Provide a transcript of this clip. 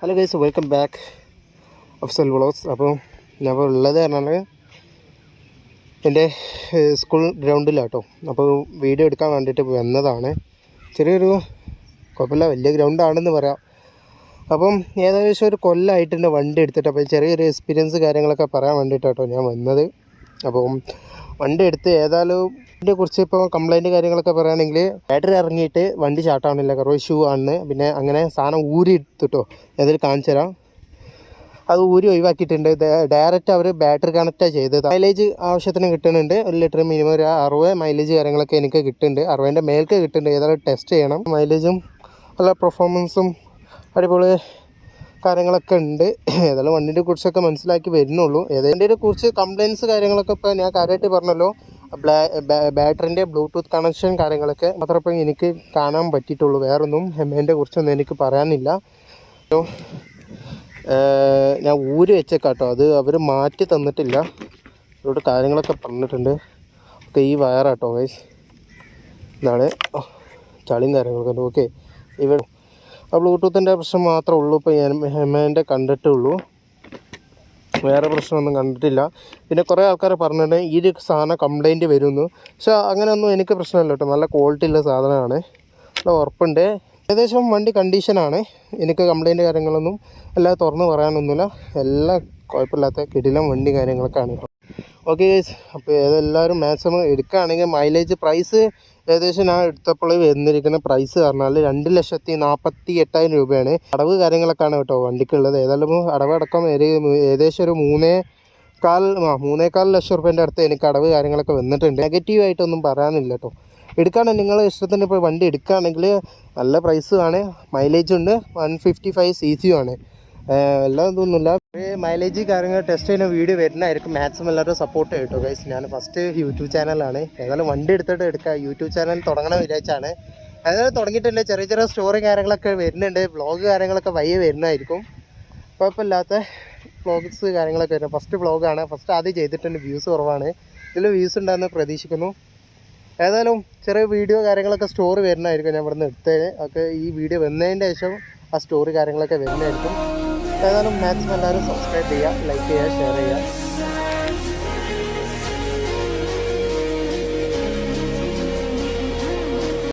Hello guys welcome back Afsal vlogs അപ്പോൾ ഞാൻ ഉള്ളത് പറഞ്ഞാൽ എന്റെ സ്കൂൾ ഗ്രൗണ്ടിലാട്ടോ അപ്പോൾ വീഡിയോ എടുക്കാൻ വേണ്ടിയിട്ട് വന്നതാണ്. ചെറിയൊരു കുഴപ്പമില്ല വലിയ ഗ്രൗണ്ടാണെന്ന് പറയാം. അപ്പം ഏകദേശം ഒരു കൊല്ലമായിട്ടുണ്ട് വണ്ടി എടുത്തിട്ട് അപ്പോൾ ചെറിയൊരു എക്സ്പീരിയൻസ് കാര്യങ്ങളൊക്കെ പറയാൻ വേണ്ടിയിട്ടാട്ടോ ഞാൻ വന്നത്. അപ്പം വണ്ടി എടുത്ത് ഏതായാലും ഇതിനെ കുറിച്ച് ഇപ്പോൾ കംപ്ലൈന്റ് കാര്യങ്ങളൊക്കെ പറയുകയാണെങ്കിൽ ബാറ്ററി ഇറങ്ങിയിട്ട് വണ്ടി ചാട്ടാവണില്ല കുറവ് ഇഷ്യൂ ആണ്. പിന്നെ അങ്ങനെ സാധനം ഊരി എടുത്തിട്ടോ ഏതായാലും കാണിച്ചു തരാം. അത് ഊരി ഒഴിവാക്കിയിട്ടുണ്ട്. ഡയറക്റ്റ് അവർ ബാറ്ററി കണക്റ്റാണ് ചെയ്തത് മൈലേജ് ആവശ്യത്തിന് കിട്ടുന്നുണ്ട്. ഒരു ലിറ്റർ മിനിമം ഒരു അറുപത് മൈലേജ് കാര്യങ്ങളൊക്കെ എനിക്ക് കിട്ടുന്നുണ്ട്. അറുപതിന്റെ മേൽക്ക് കിട്ടുന്നുണ്ട്. ഏതായാലും ടെസ്റ്റ് ചെയ്യണം. മൈലേജും നല്ല പെർഫോമൻസും അടിപൊളി കാര്യങ്ങളൊക്കെ ഉണ്ട്. ഏതായാലും വണ്ടിന്റെ കുറിച്ചൊക്കെ മനസ്സിലാക്കി വരുന്നുള്ളൂ. ഏതാണ്ടിനെ കുറിച്ച് കംപ്ലയിൻസ് കാര്യങ്ങളൊക്കെ ഇപ്പോൾ ഞാൻ കാര്യമായിട്ട് പറഞ്ഞല്ലോ. ബാറ്ററിന്റെ ബ്ലൂടൂത്ത് കണക്ഷൻ കാര്യങ്ങളൊക്കെ മാത്രമേ എനിക്ക് കാണാൻ പറ്റിയിട്ടുള്ളൂ. വേറൊന്നും എമ്മേന്റെ കുറിച്ചൊന്നും എനിക്ക് പറയാനില്ല. ഞാൻ ഊരി വെച്ചേക്കാട്ടോ. അത് അവർ മാറ്റി തന്നിട്ടില്ല. അതോട് കാര്യങ്ങളൊക്കെ പറഞ്ഞിട്ടുണ്ട്. ഓക്കെ ഈ വയറാട്ടോ ഗൈസ് ഇതാണ് ചളിയും കാര്യങ്ങളൊക്കെ ഓക്കെ ഇവിടെ ആ ബ്ലൂടൂത്തിന്റെ പ്രശ്നം മാത്രമേ ഉള്ളൂ. ഇപ്പോൾ കണ്ടിട്ടേ ഉള്ളൂ വേറെ പ്രശ്നമൊന്നും കണ്ടിട്ടില്ല. പിന്നെ കുറേ ആൾക്കാർ പറഞ്ഞിട്ടുണ്ടെങ്കിൽ ഈ ഒരു സാധനം കംപ്ലൈന്റ് വരുമെന്ന് പക്ഷെ അങ്ങനെയൊന്നും എനിക്ക് പ്രശ്നമില്ല കേട്ടോ. നല്ല ക്വാളിറ്റി ഉള്ള സാധനമാണ്. നല്ല ഉറപ്പുണ്ട്. ഏകദേശം വണ്ടി കണ്ടീഷനാണ് എനിക്ക് കംപ്ലൈന്റ് കാര്യങ്ങളൊന്നും എല്ലാം തുറന്ന് പറയാനൊന്നുമില്ല. എല്ലാം കുഴപ്പമില്ലാത്ത കിടിലം വണ്ടി കാര്യങ്ങളൊക്കെ ആണ് ഓക്കെ അപ്പോൾ ഏതെല്ലാവരും മാക്സിമം എടുക്കുകയാണെങ്കിൽ മൈലേജ് പ്രൈസ് ഏകദേശം ഞാൻ എടുത്തപ്പോൾ വന്നിരിക്കുന്ന പ്രൈസ് പറഞ്ഞാൽ രണ്ട് ലക്ഷത്തി നാൽപ്പത്തി എട്ടായിരം രൂപയാണ്. അടവ് കാര്യങ്ങളൊക്കെയാണ് കേട്ടോ വണ്ടിക്കുള്ളത്. ഏതായാലും അടവടക്കം ഒരു ഏകദേശം ഒരു മൂന്നേ കാൽ ആ മൂന്നേകാൽ ലക്ഷം റുപ്യേന്റെ അടുത്ത് എനിക്ക് അടവ് കാര്യങ്ങളൊക്കെ വന്നിട്ടുണ്ട്. നെഗറ്റീവായിട്ടൊന്നും പറയാനില്ല കേട്ടോ. എടുക്കുകയാണെങ്കിൽ നിങ്ങൾ ഇഷ്ടത്തിന് ഇപ്പോൾ വണ്ടി എടുക്കുകയാണെങ്കിൽ നല്ല പ്രൈസുമാണ് മൈലേജ് ഉണ്ട്. One fifty five C C ആണ്. എല്ലാം ഇതൊന്നുമില്ല മൈലേജ് കാര്യങ്ങൾ ടെസ്റ്റ് ചെയ്യുന്ന വീഡിയോ വരുന്നതായിരിക്കും. മാക്സിമം എല്ലാവരും സപ്പോർട്ട് കേട്ടോ ഗൈസ് ഞാൻ ഫസ്റ്റ് യൂട്യൂബ് ചാനലാണ് ഏതായാലും വണ്ടി എടുത്തിട്ട് എടുക്കുക യൂട്യൂബ് ചാനൽ തുടങ്ങണം വിചാരിച്ചാണ്. അതായത് തുടങ്ങിയിട്ടുണ്ട് ചെറിയ ചെറിയ സ്റ്റോറി കാര്യങ്ങളൊക്കെ വരുന്നുണ്ട്. വ്ളോഗ് കാര്യങ്ങളൊക്കെ വയ്യ വരുന്നതായിരിക്കും. കുഴപ്പമില്ലാത്ത വ്ളോഗ്സ് കാര്യങ്ങളൊക്കെ വരുന്നത് ഫസ്റ്റ് വ്ളോഗാണ് ഫസ്റ്റ് ആദ്യം ചെയ്തിട്ടുണ്ട്. വ്യൂസ് കുറവാണ്. ഇതിൽ വ്യൂസ് ഉണ്ടാകുന്ന പ്രതീക്ഷിക്കുന്നു. ഏതായാലും ചെറിയ വീഡിയോ കാര്യങ്ങളൊക്കെ സ്റ്റോറി വരുന്നതായിരിക്കും ഞാൻ ഇവിടുന്ന് എടുത്തത്. ഒക്കെ ഈ വീഡിയോ വന്നതിന്റെ ശേഷം ആ സ്റ്റോറി കാര്യങ്ങളൊക്കെ വരുന്നതായിരിക്കും. ഏതായാലും മാക്സിമം എല്ലാവരും സബ്സ്ക്രൈബ് ചെയ്യുക ലൈക്ക് ചെയ്യുക ഷെയർ ചെയ്യുക.